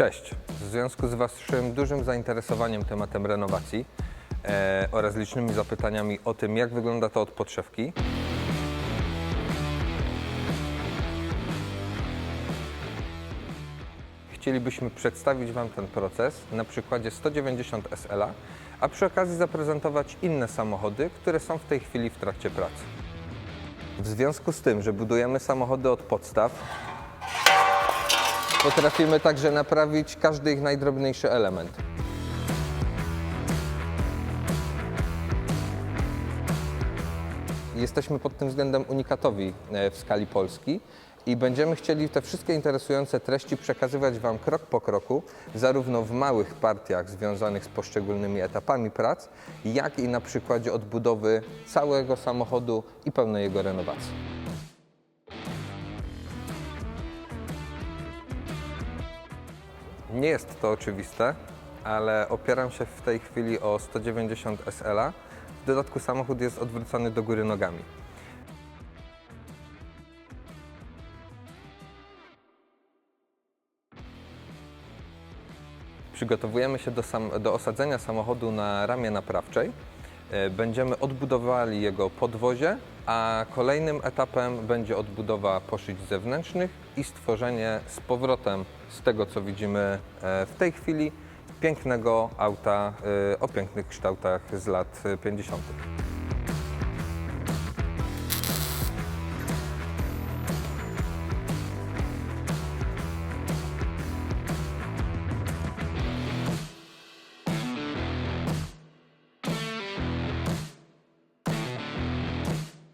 Cześć. W związku z Waszym dużym zainteresowaniem tematem renowacji e, oraz licznymi zapytaniami o tym, jak wygląda to od podszewki, chcielibyśmy przedstawić Wam ten proces na przykładzie 190 SL, a przy okazji zaprezentować inne samochody, które są w tej chwili w trakcie pracy. W związku z tym, że budujemy samochody od podstaw, potrafimy także naprawić każdy ich najdrobniejszy element. Jesteśmy pod tym względem unikatowi e, w skali Polski i będziemy chcieli te wszystkie interesujące treści przekazywać Wam krok po kroku, zarówno w małych partiach związanych z poszczególnymi etapami prac, jak i na przykładzie odbudowy całego samochodu i pełnej jego renowacji. Nie jest to oczywiste, ale opieram się w tej chwili o 190 SL. W dodatku samochód jest odwrócony do góry nogami. Przygotowujemy się do, sam, do osadzenia samochodu na ramie naprawczej. E, Będziemy odbudowali jego podwozie, a kolejnym etapem będzie odbudowa poszyć zewnętrznych i stworzenie z powrotem z tego, co widzimy e, w tej chwili, pięknego auta e, o pięknych kształtach z lat e, 50.